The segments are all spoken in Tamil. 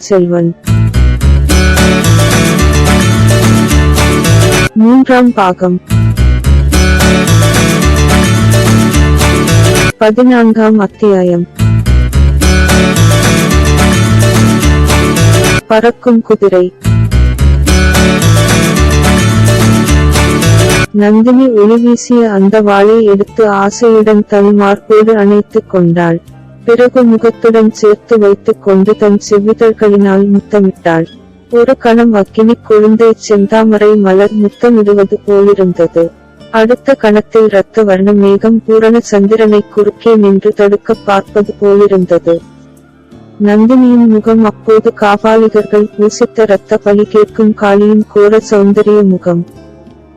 பொன்னியின் செல்வன். மூன்றாம் பாகம். பதினான்காம் அத்தியாயம். பறக்கும் குதிரை. நந்தினி ஒளி வீசிய அந்த வாளை எடுத்து ஆசையுடன் தன் மார்போடு அணைத்துக் கொண்டாள். பிறகு முகத்துடன் சேர்த்து வைத்துக் கொண்டு தன் செவ்விதழ்களினால் முத்தமிட்டாள். ஒரு கணம் அக்கினி கொழுந்தை செந்தாமரை மலர் முத்தமிடுவது போலிருந்தது. அடுத்த கணத்தில் இரத்த வர்ண மேகம் பூரண சந்திரனை குறுக்கே நின்று தடுக்க பார்ப்பது போலிருந்தது. நந்தினியின் முகம் அப்போது காபாலிகர்கள் பூசித்த இரத்த பலி கேட்கும் காளியின் கோர சௌந்தரிய முகம்.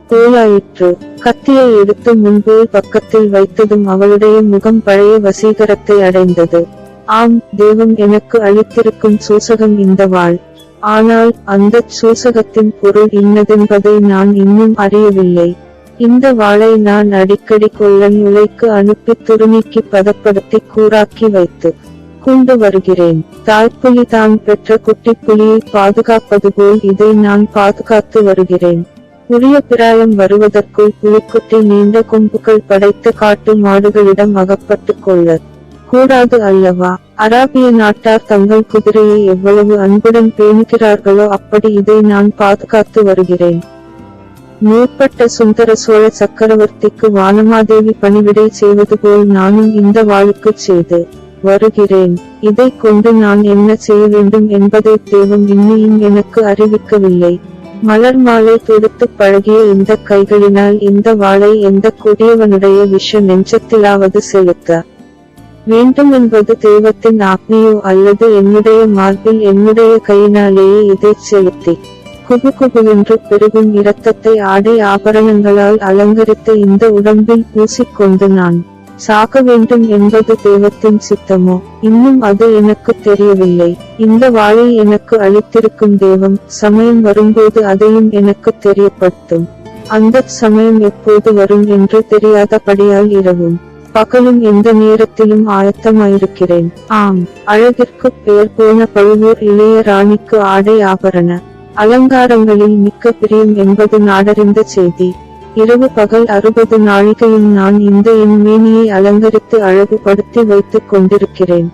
கோலாயிற்று கத்தியை எடுத்து முன்போல் பக்கத்தில் வைத்ததும் அவளுடைய முகம் பழைய வசீகரத்தை அடைந்தது. ஆம் தேவம் எனக்கு அளித்திருக்கும் சூசகம் இந்த வாழ். ஆனால் அந்த சூசகத்தின் பொருள் இன்னதென்பதை நான் இன்னும் அறியவில்லை. இந்த வாளை நான் அடிக்கடி கொள்ளன் உலைக்கு அனுப்பி துருநீக்கி பதப்படுத்தி கூறாக்கி வைத்து கொண்டு வருகிறேன். தாய்ப்புலி தான் பெற்ற குட்டி புலியை பாதுகாப்பது போல் இதை நான் பாதுகாத்து வருகிறேன். உரிய பிராயம் வருவதற்குள் புலிக்குட்டி நீண்ட கொம்புகள் படைத்து காட்டு மாடுகளிடம் அகப்பட்டுக் கொள்ள. கூடாது அல்லவா? அராபிய நாட்டார் தங்கள் குதிரையை எவ்வளவு அன்புடன் பேணுகிறார்களோ அப்படி இதை நான் பாதுகாத்து வருகிறேன். மேற்பட்ட சுந்தர சோழ சக்கரவர்த்திக்கு வானமாதேவி பணிவிடை செய்வது போல் நானும் இந்த வாளுக்கு செய்து வருகிறேன். இதை கொண்டு நான் என்ன செய்ய வேண்டும் என்பதை தேவம் இன்னியும் எனக்கு அறிவிக்கவில்லை. மலர் மாலை தொடுத்து பழகிய இந்த கைகளினால் இந்த வாளை எந்த கொடியவனுடைய விஷ நெஞ்சத்திலாவது செலுத்த? வேண்டும் என்பது தெய்வத்தின் ஆக்னியோ அல்லது என்னுடைய மார்பில் என்னுடைய கையினாலேயே இதை செலுத்தி. குபு குபுவென்று பெருகும் இரத்தத்தை ஆடை ஆபரணங்களால் அலங்கரித்த இந்த உடம்பில் பூசிக்கொண்டு நான் சாக வேண்டும் என்பது தெய்வத்தின் சித்தமோ? இன்னும் அது எனக்கு தெரியவில்லை. இந்த வாளை எனக்கு அளித்திருக்கும் தெய்வம் சமயம் வரும்போது அதையும் எனக்கு தெரியப்படுத்தும். அந்த சமயம் எப்போது வரும் என்று தெரியாதபடியால் இரவும். பகலும் எந்த நேரத்திலும் ஆயத்தமாயிருக்கிறேன். ஆம் அழகிற்கு பெயர் போன பழுவூர் இளைய ராணிக்கு ஆடை ஆபரண. அலங்காரங்களில் மிக்க பிரியம் என்பது நாடறிந்த செய்தி. இரவு பகல் அறுபது நாழிகையும் நான் இந்த என் மேனியை அலங்கரித்து அழகுபடுத்தி வைத்துக் கொண்டிருக்கிறேன்.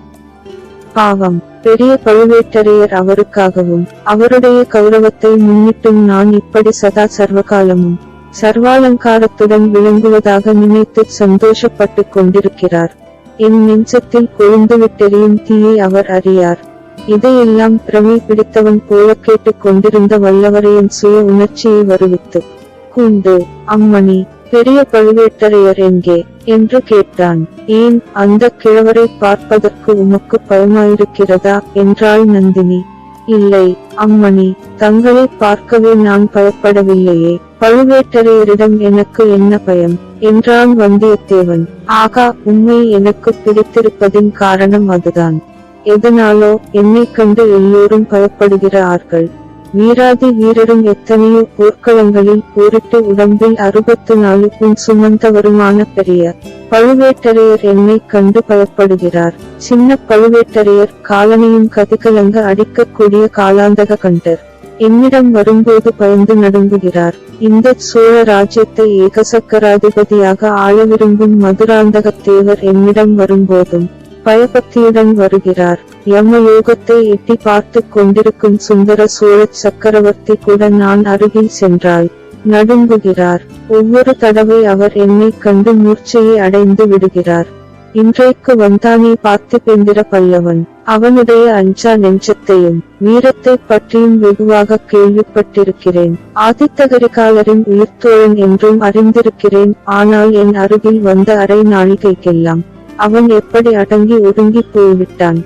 பாவம் பெரிய பழுவேட்டரையர் அவருக்காகவும் அவருடைய கௌரவத்தை முன்னிட்டும் நான் இப்படி சதா சர்வகாலமும் சர்வாலங்காரத்துடன் விளங்குவதாக நினைத்து சந்தோஷப்பட்டு கொண்டிருக்கிறார். என் நெஞ்சத்தில் கொழுந்துவிட்டெறியும் தீயை அவர் அறியார். இதையெல்லாம் பிரமை பிடித்தவன் போல கேட்டுக் கொண்டிருந்த வல்லவரையின் சுய உணர்ச்சியை வருவித்து கூண்டு அம்மணி பெரிய பழுவேட்டரையர் எங்கே? என்று கேட்டான். ஏன் அந்த கிழவரை பார்ப்பதற்கு உமக்கு பயமாயிருக்கிறதா? என்றாள் நந்தினி. இல்லை அம்மணி தங்களை பார்க்கவே நான் பயப்படவில்லையே. பழுவேட்டரையரிடம் எனக்கு என்ன பயம்? என்றான் வந்தியத்தேவன். ஆகா உண்மை எனக்கு பிடித்திருப்பதின் காரணம் அதுதான். எதனாலோ என்னை கண்டு எல்லோரும் பயப்படுகிறார்கள். வீராதி வீரரும் எத்தனையோ போர்க்களங்களில் போரிட்டு உடம்பில் அறுபத்து நாலு சுமந்த சுமந்தவருமான பெரிய பழுவேட்டரையர் என்னை கண்டு பயப்படுகிறார் சின்ன பழுவேட்டரையர் காலனையும் கதிகலங்க அடிக்கக்கூடிய காலாந்தக கண்டர். என்னிடம் வரும்போது பயந்து நடுங்குகிறார். இந்த சோழ ராஜ்யத்தை ஏகசக்கராதிபதியாக ஆள விரும்பும் மதுராந்தக தேவர் என்னிடம் வரும்போதும் பயபக்தியுடன் வருகிறார். யமயோகத்தை எட்டி பார்த்து கொண்டிருக்கும் சுந்தர சோழ சக்கரவர்த்தி கூட நான் அருகில் சென்றால் நடுங்குகிறார். ஒவ்வொரு தடவை அவர் என்னை கண்டு மூர்ச்சையை அடைந்து விடுகிறார். இன்றைக்கு வந்தானே பார்த்திபேந்திர பல்லவன். அவனுடைய அஞ்சா நெஞ்சத்தையும் வீரத்தை பற்றியும் வெகுவாக கேள்விப்பட்டிருக்கிறேன். ஆதித்தகரிகாலரின் உயிர்த்தோழன் என்றும் அறிந்திருக்கிறேன். ஆனால் என் அருகில் வந்த அரை நாழிகைக்கெல்லாம் அவன் எப்படி அடங்கி ஒடுங்கி போய்விட்டான்.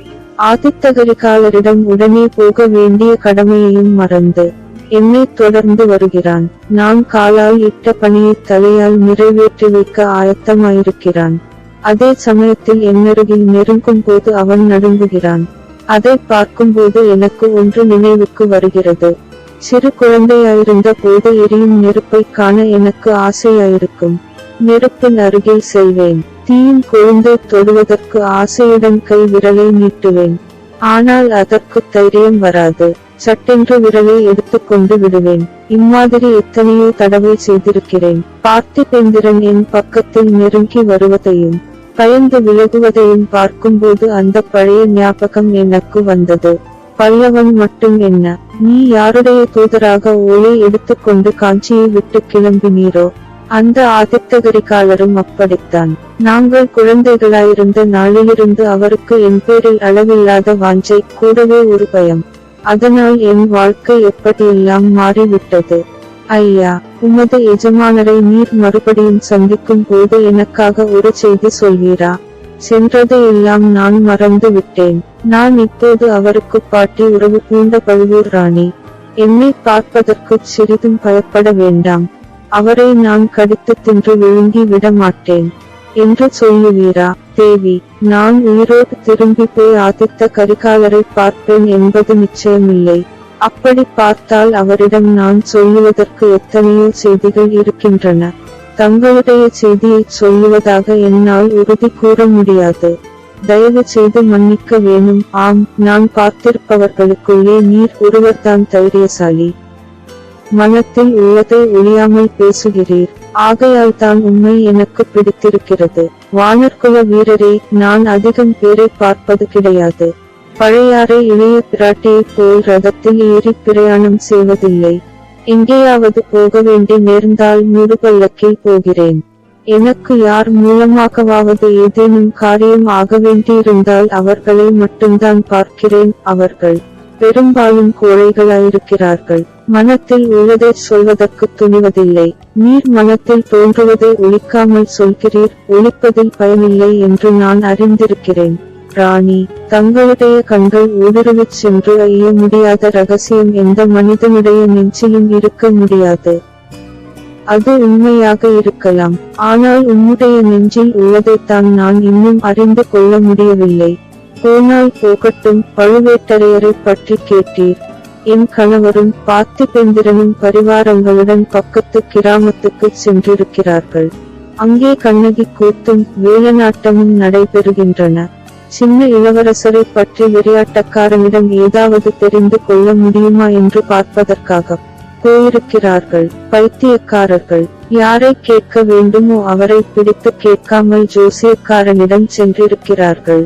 ஆதித்தகரிகாலரிடம் உடனே போக வேண்டிய கடமையையும் மறந்து என்னை தொடர்ந்து வருகிறான். நான் காலால் இட்ட பணியை தலையால் நிறைவேற்றி வைக்க ஆயத்தமாயிருக்கிறான். அதே சமயத்தில் என்னருகில் நெருங்கும் போது அவன் நடுங்குகிறான். அதை பார்க்கும்போது எனக்கு ஒன்று நினைவுக்கு வருகிறது. சிறு குழந்தையாயிருந்த போது எரியும் நெருப்பை காண எனக்கு ஆசையாயிருக்கும். நெருப்பின் அருகில் செல்வேன். தீயின் கொழுந்தை தொடுவதற்கு ஆசையுடன் கை விரலை நீட்டுவேன். ஆனால் அதற்கு தைரியம் வராது. சட்டென்று விரலை எடுத்துக்கொண்டு விடுவேன். இம்மாதிரி எத்தனையோ தடவை செய்திருக்கிறேன். பார்த்திபேந்திரன் என் பக்கத்தில் நெருங்கி வருவதையும் பயந்து விலகுவதையும் பார்க்கும்போது அந்த பழைய ஞாபகம் எனக்கு வந்தது. பல்லவன் மட்டும் என்ன நீ யாருடைய தூதராக ஓலை எடுத்துக்கொண்டு காஞ்சியை விட்டு கிளம்பினீரோ? அந்த ஆதித்தகரிகாலரும் அப்படித்தான். நாங்கள் குழந்தைகளாயிருந்த நாளிலிருந்து அவருக்கு என் பேரில் அளவில்லாத வாஞ்சை கூடவே ஒரு பயம். அதனால் என் வாழ்க்கை எப்படியெல்லாம் மாறிவிட்டது? ஐயா உமது எஜமானரை நீர் மறுபடியும் சந்திக்கும் போது எனக்காக ஒரு செய்தி சொல்வீரா? சென்றதை எல்லாம் நான் மறந்து விட்டேன். நான் இப்போது அவருக்கு பாட்டி உறவு பூண்ட பழுவூர் ராணி. என்னை பார்ப்பதற்கு சிறிதும் பயப்பட வேண்டாம். அவரை நான் கடித்து தின்று விழுங்கி விட மாட்டேன் என்று சொல்லுவீரா தேவி நான் உயிரோடு திரும்பி போய் ஆதித்த கரிகாலரை பார்ப்பேன் என்பது நிச்சயமில்லை. அப்படி பார்த்தால் அவரிடம் நான் சொல்லுவதற்கு எத்தனையோ செய்திகள் இருக்கின்றன. தங்களுடைய செய்தியை சொல்லுவதாக என்னால் உறுதி கூற முடியாது. தயவு செய்து மன்னிக்க வேணும். ஆம் நான் பார்த்திருப்பவர்களுக்குள்ளே நீர் ஒருவர்தான் தைரியசாலி. மனத்தில் உள்ளதை ஒழியாமல் பேசுகிறீர். ஆகையால் தான் உண்மை எனக்கு பிடித்திருக்கிறது. வானர்குல வீரரே நான் அதிகம் பேரை பார்ப்பது கிடையாது. பழையாறை இளைய பிராட்டியைப் போல் ரதத்தில் ஏறி பிரயாணம் செய்வதில்லை. எங்கேயாவது போக வேண்டி நேர்ந்தால் மூடு பல்லக்கில் போகிறேன். எனக்கு யார் மூலமாகவாவது ஏதேனும் காரியம் ஆக வேண்டியிருந்தால் அவர்களை மட்டும்தான் பார்க்கிறேன் அவர்கள். பெரும்பாலும் கோழைகளாயிருக்கிறார்கள். மனத்தில் உள்ளதை சொல்வதற்கு துணிவதில்லை. நீர் மனத்தில் தோன்றுவதை ஒழிக்காமல் சொல்கிறீர் ஒழிப்பதில் பயனில்லை என்று நான் அறிந்திருக்கிறேன். ராணி தங்களுடைய கண்கள் ஊடுருவிச் சென்று அய்ய முடியாத ரகசியம் எந்த மனிதனுடைய நெஞ்சிலும் இருக்க முடியாது. அது உண்மையாக இருக்கலாம். ஆனால் உன்னுடைய நெஞ்சில் உள்ளதைத்தான் நான் இன்னும் அறிந்து கொள்ள முடியவில்லை. போனால் போகட்டும் பழுவேட்டரையரை பற்றி கேட்டீர். என் கணவரும் பார்த்திபேந்திரனும் பரிவாரங்களுடன் பக்கத்து கிராமத்துக்கு சென்றிருக்கிறார்கள். அங்கே கண்ணகி கூத்தும் வேலநாட்டமும் நடைபெறுகின்றன. சின்ன இளவரசரை பற்றி விளையாட்டக்காரனிடம் ஏதாவது தெரிந்து கொள்ள முடியுமா என்று பார்ப்பதற்காக போயிருக்கிறார்கள். பைத்தியக்காரர்கள். யாரை கேட்க வேண்டுமோ அவரை பிடித்து கேட்காமல் ஜோசியக்காரனிடம் சென்றிருக்கிறார்கள்.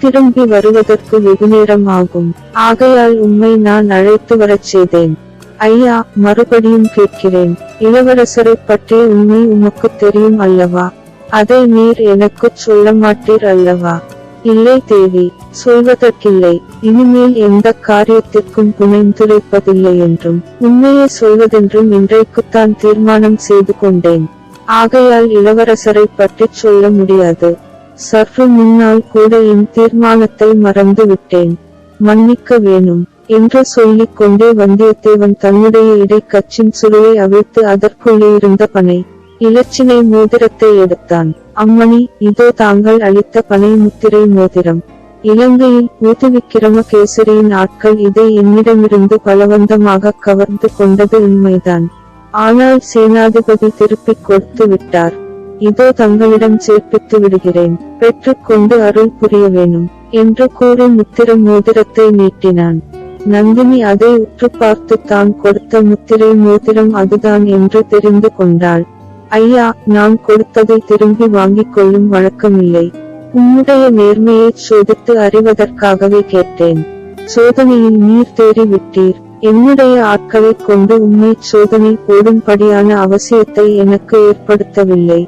திரும்பி வருவதற்கு வெகுநேரம் ஆகும் ஆகையால் உம்மை நான் அழைத்து வரச் செய்தேன். ஐயா மறுபடியும் கேட்கிறேன். இளவரசரை பற்றிய உண்மை உமக்கு தெரியும் அல்லவா? அதை நீர் எனக்குச் சொல்ல மாட்டீர் அல்லவா? இல்லை தேவி சொல்வதற்கில்லை. இனிமேல் எந்த காரியத்திற்கும் புனைந்துரைப்பதில்லை என்றும் உண்மையை சொல்வதென்றும் இன்றைக்குத்தான் தீர்மானம் செய்து கொண்டேன். ஆகையால் இளவரசரை பற்றி சொல்ல முடியாது. சற்று முன்னால் கூட என் தீர்மானத்தை மறந்து விட்டேன் மன்னிக்க வேணும் என்று சொல்லிக் கொண்டே வந்தியத்தேவன் தன்னுடைய இடைக்கச்சின் சுருளை அவிழ்த்து அதற்குள்ளே இருந்த பனை இலச்சினை மோதிரத்தை எடுத்தான். அம்மணி இதோ தாங்கள் அளித்த பனை முத்திரை மோதிரம். இலங்கையில் ஊதுவிக்கிரமகேசரியின் ஆட்கள் இதை என்னிடமிருந்து பலவந்தமாக கவர்ந்து கொண்டது உண்மைதான். ஆனால் சேனாதிபதி திருப்பிக் கொடுத்து விட்டார். இதோ தங்களிடம் சேர்ப்பித்து விடுகிறேன். பெற்றுக்கொண்டு அருள் புரிய வேணும் என்று கூறி முத்திர மோதிரத்தை நீட்டினான். நந்தினி அதை உற்று பார்த்து தான் கொடுத்த முத்திரை மோதிரம் அதுதான் என்று தெரிந்து கொண்டாள். ஐயா நான் கொடுத்ததை திரும்பி வாங்கிக் கொள்ளும் வழக்கமில்லை. உன்னுடைய நேர்மையை சோதித்து அறிவதற்காகவே கேட்டேன். சோதனையில் நீர் தேறி விட்டீர். என்னுடைய ஆட்களைக் கொண்டு உண்மை சோதனை போடும்படியான அவசியத்தை எனக்கு ஏற்படுத்தவில்லை.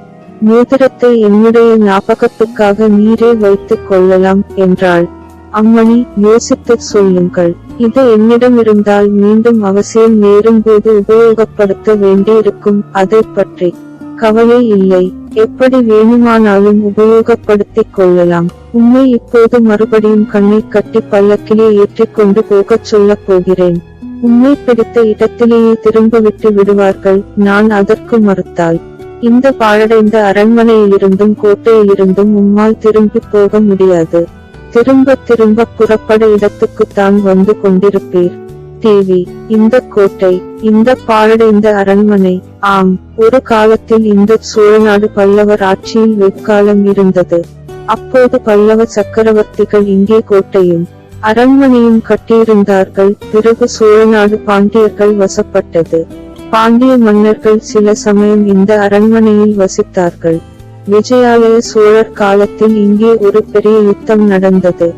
மோதிரத்தை என்னுடைய ஞாபகத்துக்காக நீரே வைத்துக் கொள்ளலாம் என்றாள். அம்மணி யோசித்துச் சொல்லுங்கள். இது என்னிடம் இருந்தால் மீண்டும் அவசியம் நேரும்போது உபயோகப்படுத்த வேண்டியிருக்கும் அதைப் பற்றி. கவலை இல்லை. எப்படி வேணுமானாலும் உபயோகப்படுத்திக் கொள்ளலாம். உண்மை இப்போது மறுபடியும் கண்ணை கட்டி பல்லக்கிலே ஏற்றிக் கொண்டு போகச் சொல்லப் போகிறேன். உண்மை பிடித்த இடத்திலேயே திரும்ப விட்டு விடுவார்கள் நான் அதற்கு மறுத்தால். இந்த பாழடைந்த அரண்மனையிலிருந்தும் கோட்டையிலிருந்தும் உம்மால் திரும்பி போக முடியாது. திரும்ப திரும்ப புறப்பட இடத்துக்குத்தான் வந்து கொண்டிருப்பீர். தேவி இந்த கோட்டை இந்த பாழடைந்த அரண்மனை ஆம் ஒரு காலத்தில் இந்த சோழநாடு பல்லவர் ஆட்சியில் வெக்காலம் இருந்தது. அப்போது பல்லவ சக்கரவர்த்திகள் இங்கே கோட்டையும் அரண்மனையும் கட்டியிருந்தார்கள். பிறகு சோழநாடு பாண்டியர்கள் வசப்பட்டது. பாண்டிய மன்னர்கள் சில சமயம் இந்த அரண்மனையில் வசித்தார்கள். விஜயாலய சோழர் காலத்தில் இங்கே ஒரு பெரிய யுத்தம் நடந்தது.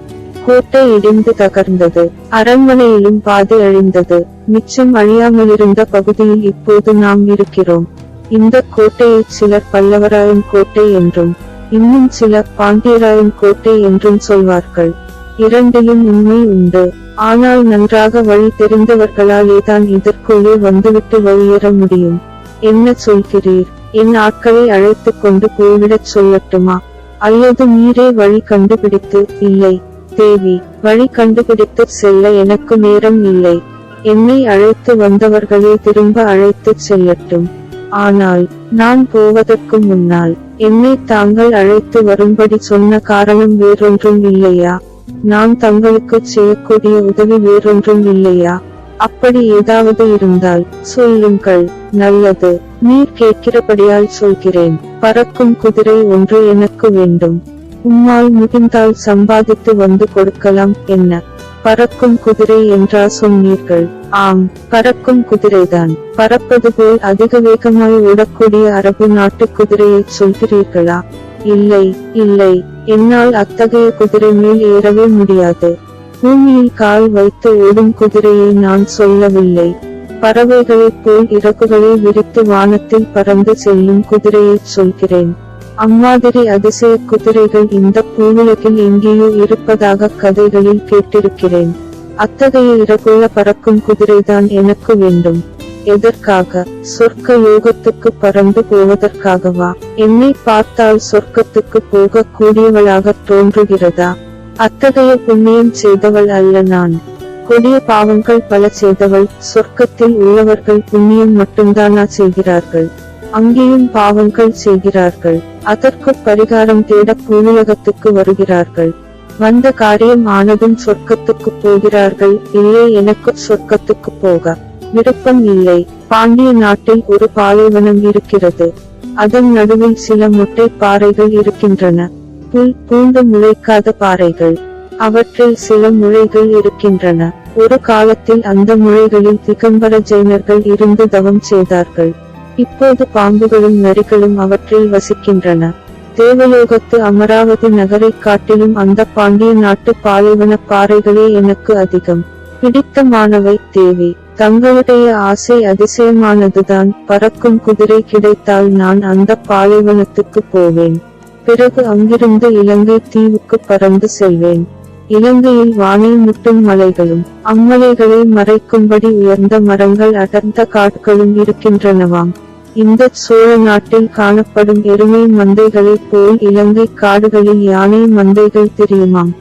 கோட்டை இடிந்து தகர்ந்தது. அரண்மனையிலும் பாதி அழிந்தது. மிச்சம் அழியாமலிருந்த பகுதியில் இப்போது நாம் இருக்கிறோம். இந்த கோட்டையை சிலர் பல்லவராயன் கோட்டை என்றும் இன்னும் சிலர் பாண்டியராயன் கோட்டை என்றும் சொல்வார்கள். இரண்டிலும் உண்மை உண்டு. ஆனால் நன்றாக வழி தெரிந்தவர்களாலேதான் இதற்குள்ளே வந்துவிட்டு வெளியேற முடியும். என்ன சொல்கிறீர்? என் ஆட்களை அழைத்துக் கொண்டு போய்விடச் சொல்லட்டுமா? அல்லது நீரே வழி கண்டுபிடித்து இல்லை. தேவி வழி கண்டுபிடித்து செல்ல எனக்கு நேரம் இல்லை. என்னை அழைத்து வந்தவர்களே திரும்ப அழைத்துச் செல்லட்டும் ஆனால் நான் போவதற்கு முன்னால் என்னை தாங்கள் அழைத்து வரும்படி சொன்ன காரணம் வேறொன்றும் இல்லையா? நான் தங்களுக்கு செய்யக்கூடிய உதவி வேறொன்றும் இல்லையா? அப்படி ஏதாவது இருந்தால் சொல்லுங்கள். நல்லது. நீர் கேட்கிறபடியால் சொல்கிறேன். பறக்கும் குதிரை ஒன்று எனக்கு வேண்டும். உம்மால் முடிந்தால் சம்பாதித்து வந்து கொடுக்கலாம். என்ன? பறக்கும் குதிரை என்றா சொன்னீர்கள். ஆம் பறக்கும் குதிரைதான். பறப்பது போல் அதிக வேகமாய் ஓடக்கூடிய அரபு நாட்டு குதிரையை சொல்கிறீர்களா? இல்லை இல்லை என்னால் அத்தகைய குதிரை மேல் ஏறவே முடியாது. பூமியில் கால் வைத்து ஓடும் குதிரையை நான் சொல்லவில்லை. பறவைகளைப் போல் இறகுகளை விரித்து வானத்தில் பறந்து செல்லும் குதிரையைச் சொல்கிறேன். அம்மாதிரி அதிசய குதிரைகள் இந்த பூவுலகில் எங்கேயோ இருப்பதாக கதைகளில் கேட்டிருக்கிறேன். அத்தகைய இறகுள்ள பறக்கும் குதிரைதான் எனக்கு வேண்டும். எதற்காக? சொர்க்க யோகத்துக்கு பறந்து போவதற்காகவா? என்னை பார்த்தால் சொர்க்கத்துக்கு போக கூடியவளாக தோன்றுகிறதா? அத்தகைய புண்ணியம் செய்தவள் அல்ல நான். கொடிய பாவங்கள் பல செய்தவள் சொர்க்கத்தில் உள்ளவர்கள் புண்ணியம் மட்டும்தானா செய்கிறார்கள்? அங்கேயும் பாவங்கள் செய்கிறார்கள். அதற்கு பரிகாரம் தேட பூவுலகத்துக்கு வருகிறார்கள். வந்த காரியம் ஆனதும் சொர்க்கத்துக்கு போகிறார்கள். இல்லை எனக்கு சொர்க்கத்துக்கு போக. விருப்பம் இல்லை. பாண்டிய நாட்டில் ஒரு பாலைவனம் இருக்கிறது. அதன் நடுவில் சில மொட்டை பாறைகள் இருக்கின்றன. புல் பூண்டு முளைக்காத பாறைகள். அவற்றில் சில முளைகள் இருக்கின்றன. ஒரு காலத்தில் அந்த முளைகளில் திகம்பர ஜெயினர்கள் இருந்து தவம் செய்தார்கள். இப்போது பாம்புகளும் நரிகளும் அவற்றில் வசிக்கின்றன. தேவலோகத்து அமராவதி நகரைக் காட்டிலும் அந்த பாண்டிய நாட்டு பாலைவன பாறைகளே எனக்கு அதிகம். பிடித்தமானவை தேவி. தங்களுடைய ஆசை அதிசயமானதுதான். பறக்கும் குதிரை கிடைத்தால் நான் அந்த பாலைவனத்துக்கு போவேன். பிறகு அங்கிருந்து இலங்கை தீவுக்கு பறந்து செல்வேன். இலங்கையில் வானை முட்டும் மலைகளும் அம்மலைகளை மறைக்கும்படி உயர்ந்த மரங்கள் அடர்ந்த காடுகளும் இருக்கின்றனவாம். இந்த சோழ நாட்டில் காணப்படும் எருமை மந்தைகளைப் போல் இலங்கை காடுகளில் யானை மந்தைகள் தெரியுமாம்.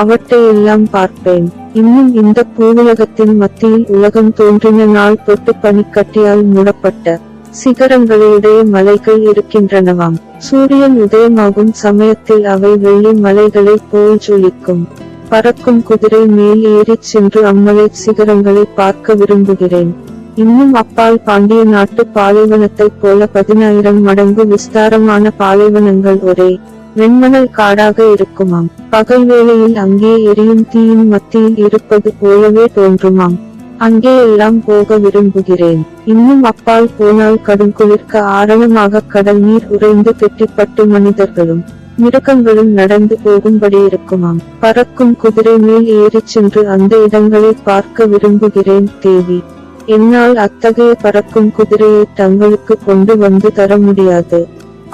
அவற்றையெல்லாம் பார்ப்பேன். இன்னும் இந்த பூவுலகத்தின் மத்தியில் உலகம் தோன்றின நாள் தொட்டு பனிக்கட்டியால் மூடப்பட்ட சிகரங்களுடைய மலைகள் இருக்கின்றனவாம். சூரியன் உதயமாகும் சமயத்தில் அவை வெள்ளி மலைகளைப் போல் ஜொலிக்கும். பறக்கும் குதிரை மேல் ஏறிச் சென்று அம்மலை சிகரங்களை பார்க்க விரும்புகிறேன். இன்னும் அப்பால் பாண்டிய நாட்டு பாலைவனத்தைப் போல பதினாயிரம் மடங்கு விஸ்தாரமான பாலைவனங்கள் ஒரே வெண்மணல் காடாக இருக்குமாம். பகல் வேளையில் அங்கே எரியும் தீயின் மத்தியில் இருப்பது போலவே தோன்றுமாம். அங்கே எல்லாம் போக விரும்புகிறேன். இன்னும் அப்பால் போனால் கடும் குளிர்க்க ஆரணமாக கடல் நீர் உறைந்து கெட்டிப்பட்டு மனிதர்களும் மிருகங்களும் நடந்து போகும்படி இருக்குமாம். பறக்கும் குதிரை மேல் ஏறிச் சென்று அந்த இடங்களை பார்க்க விரும்புகிறேன் தேவி. என்னால் அத்தகைய பறக்கும் குதிரையை தங்களுக்கு கொண்டு வந்து தர முடியாது.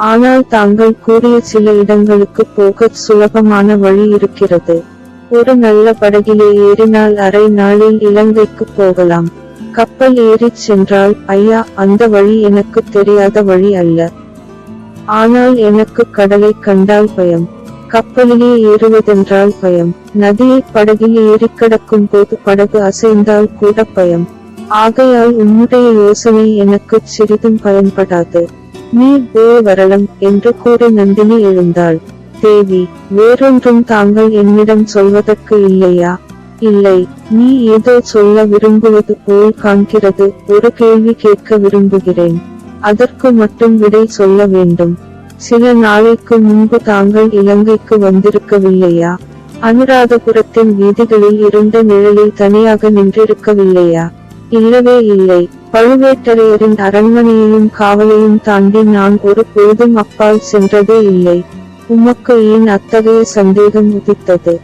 ஆனால் தாங்கள் கூறிய சில இடங்களுக்கு போக சுலபமான வழி இருக்கிறது. ஒரு நல்ல படகிலே ஏறினால் அரை நாளில் இலங்கைக்கு போகலாம். கப்பல் ஏறிச் சென்றால் ஐயா அந்த வழி எனக்கு தெரியாத வழி அல்ல. ஆனால் எனக்கு கடலை கண்டால் பயம். கப்பலிலே ஏறுவதென்றால் பயம். நதியை படகில் ஏறிக்கடக்கும் போது படகு அசைந்தால் கூட பயம். ஆகையால் உன்னுடைய யோசனை எனக்கு சிறிதும் பயன்படாது. நீ போய் வரலாம் என்று கூறி நந்தினி எழுந்தாள். தேவி வேறொன்றும் தாங்கள் என்னிடம் சொல்வதற்கு இல்லையா? இல்லை நீ ஏதோ சொல்ல விரும்புவது போல் காண்கிறது ஒரு கேள்வி கேட்க விரும்புகிறேன். அதற்கு மட்டும் விடை சொல்ல வேண்டும். சில நாளைக்கு முன்பு தாங்கள் இலங்கைக்கு வந்திருக்கவில்லையா? அனுராதபுரத்தின் வீதிகளில் இருந்த நிழலில் தனியாக நின்றிருக்கவில்லையா? இல்லவே இல்லை பழுவேட்டரையரின் அரண்மனையையும் காவலையும் தாண்டி நான் ஒரு பொழுதும் அப்பால் சென்றதே இல்லை. உமக்கு ஏன் அத்தகைய சந்தேகம் உதித்தது?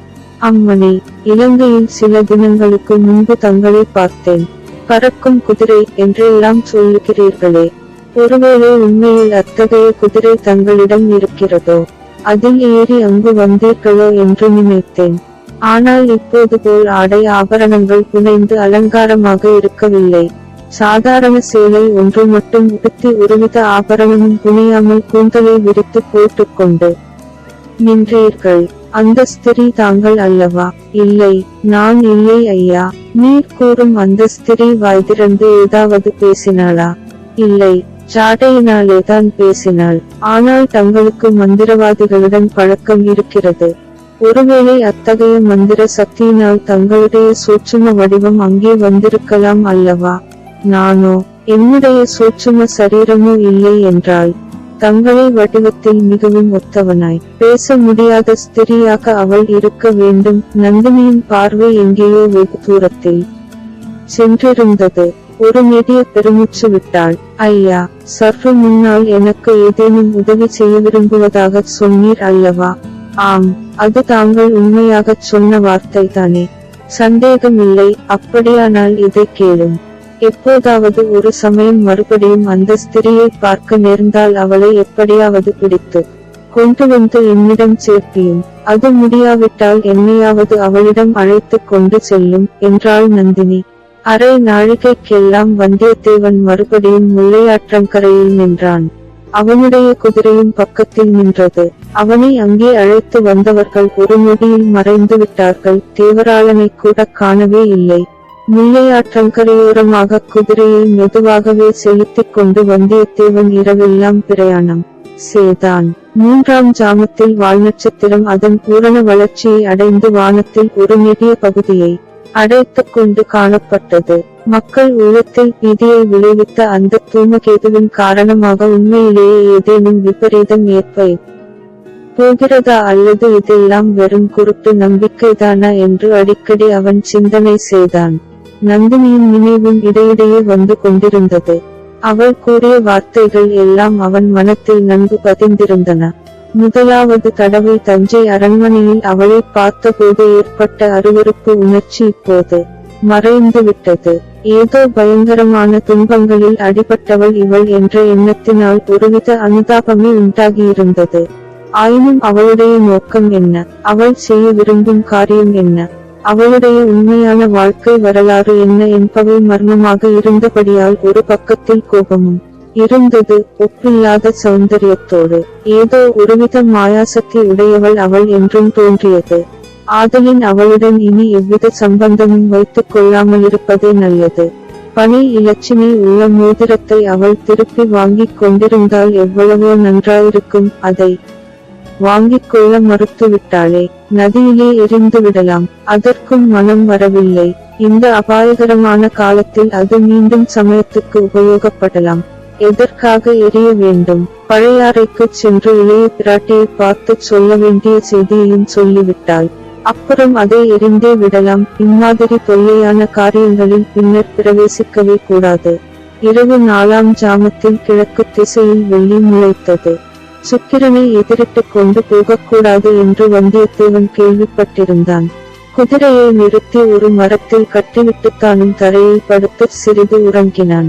அம்மணி இலங்கையில் சில தினங்களுக்கு முன்பு தங்களை பார்த்தேன். பறக்கும் குதிரை என்றெல்லாம் சொல்லுகிறீர்களே. ஒருவேளை உண்மையில் அத்தகைய குதிரை தங்களிடம் இருக்கிறதோ? அதில் ஏறி அங்கு வந்தீர்களோ என்று நினைத்தேன். ஆனால் இப்போது போல் ஆடை ஆபரணங்கள் புனைந்து அலங்காரமாக இருக்கவில்லை. சாதாரண சேலை ஒன்று மட்டும் உடுத்தி ஒருவித ஆபரணமும் புனையாமல் கூந்தலை விரித்து போட்டுக்கொண்டு நின்றீர்கள். அந்த ஸ்திரீ தாங்கள் அல்லவா? இல்லை நான் இல்லை ஐயா. நீர் கூறும் அந்த ஸ்திரீ வாய் திறந்து ஏதாவது பேசினாளா? இல்லை சாட்டையினாலேதான் பேசினாள். ஆனால் தங்களுக்கு மந்திரவாதிகளுடன் பழக்கம் இருக்கிறது. ஒருவேளை அத்தகைய மந்திர சக்தியினால் தங்களுடைய சூட்சும வடிவம் அங்கே வந்திருக்கலாம் அல்லவா? நானோ என்னுடைய சூட்சும சரீரமோ இல்லை என்றால் தங்களை வடிவத்தில் மிகவும் ஒத்தவனாய். பேச முடியாத ஸ்திரியாக அவள் இருக்க வேண்டும். நந்தினியின் பார்வை எங்கேயோ வெகு தூரத்தில் சென்றிருந்தது. ஒரு நெடிய பெருமூச்சு விட்டாள். ஐயா சர்வ முன்னால் எனக்கு ஏதேனும் உதவி செய்ய விரும்புவதாக சொன்னீர் அல்லவா? ஆம் அது தாங்கள் உண்மையாகச் சொன்ன வார்த்தைதானே. சந்தேகமில்லை அப்படியானால் இதை கேளும். எப்போதாவது ஒரு சமயம் மறுபடியும் அந்த ஸ்திரியை பார்க்க நேர்ந்தால் அவளை எப்படியாவது பிடித்து கொண்டு வந்து என்னிடம் சேர்ப்பியும் அது முடியாவிட்டால் என்னையாவது அவளிடம் அழைத்து கொண்டு செல்லும் என்றாள் நந்தினி. அரை நாழிகைக்கெல்லாம் வந்தியத்தேவன் மறுபடியும் முல்லையாற்றங்கரையில் நின்றான். அவனுடைய குதிரையும் பக்கத்தில் நின்றது. அவனை அங்கே அழைத்து வந்தவர்கள் ஒரு நொடியில் மறைந்து விட்டார்கள் தேவராளனை கூட காணவே இல்லை. முள்ளையாற்றங்கரையோரமாக குதிரையை மெதுவாகவே செலுத்திக் கொண்டு வந்தியத்தேவன் இரவெல்லாம் பிரயாணம் சேதான் மூன்றாம் ஜாமத்தில் வால்நட்சத்திரம் அதன் பூரண வளர்ச்சியை அடைந்து வானத்தில் ஒரு நெடிய பகுதியை அடைத்துக் கொண்டு காணப்பட்டது. மக்கள் உள்ளத்தில் பீதியை விளைவித்த அந்த தூமகேதுவின் காரணமாக உண்மையிலேயே ஏதேனும் விபரீதம் ஏற்ப போகிறதா அல்லது இதெல்லாம் வெறும் குருட்டு நம்பிக்கைதானா என்று அடிக்கடி அவன் சிந்தனை செய்தான். நந்தினியின் நினைவும் இடையிடையே வந்து கொண்டிருந்தது. அவள் கூறிய வார்த்தைகள் எல்லாம் அவன் மனத்தில் நன்கு பதிந்திருந்தன. முதலாவது தடவை தஞ்சை அரண்மனையில் அவளை பார்த்தபோது ஏற்பட்ட அருவருப்பு உணர்ச்சி இப்போது மறைந்து விட்டது. ஏதோ பயங்கரமான துன்பங்களில் அடிபட்டவள் இவள் என்ற எண்ணத்தினால் ஒருவித அனுதாபமே உண்டாகியிருந்தது. ஆயினும் அவளுடைய நோக்கம் என்ன? அவள் செய்ய விரும்பும் காரியம் என்ன? அவளுடைய உண்மையான வாழ்க்கை வரலாறு என்ன என்பவை மர்மமாக இருந்தபடியால் ஒரு பக்கத்தில் கோபமும் இருந்தது ஒப்பில்லாத சௌந்தரியத்தோடு. ஏதோ ஒருவித மாயாசக்தி உடையவள் அவள் என்றும் தோன்றியது. ஆதலின் அவளுடன் இனி எவ்வித சம்பந்தமும் வைத்துக் கொள்ளாமல் இருப்பதே நல்லது. பனி இலட்சுமி உள்ள மோதிரத்தை அவள் திருப்பி வாங்கிக் கொண்டிருந்தால் எவ்வளவோ நன்றாயிருக்கும் அதை வாங்கிக் கொள்ள மறுத்துவிட்டாலே நதியிலே எரிந்து விடலாம். அதற்கும் மனம் வரவில்லை. இந்த அபாயகரமான காலத்தில் அது மீண்டும் சமயத்துக்கு உபயோகப்படலாம். எதற்காக எரிய வேண்டும்? பழையாறைக்குச் சென்று இளைய பிராட்டியை பார்த்து சொல்ல வேண்டிய செய்தியையும் சொல்லிவிட்டாள். அப்புறம் அதை எரிந்தே விடலாம். இம்மாதிரி தொல்லையான காரியங்களில் பின்னர் பிரவேசிக்கவே கூடாது. இரவு நாலாம் ஜாமத்தில் கிழக்கு திசையில் வெள்ளி முளைத்தது. சுக்கிரனை எதிரிட்டு கொண்டு போகக்கூடாது என்று வந்தியத்தேவன் கேள்விப்பட்டிருந்தான். குதிரையை நிறுத்தி ஒரு மரத்தில் கட்டிவிட்டுத்தானும் தரையில் படுத்து சிறிது உறங்கினான்.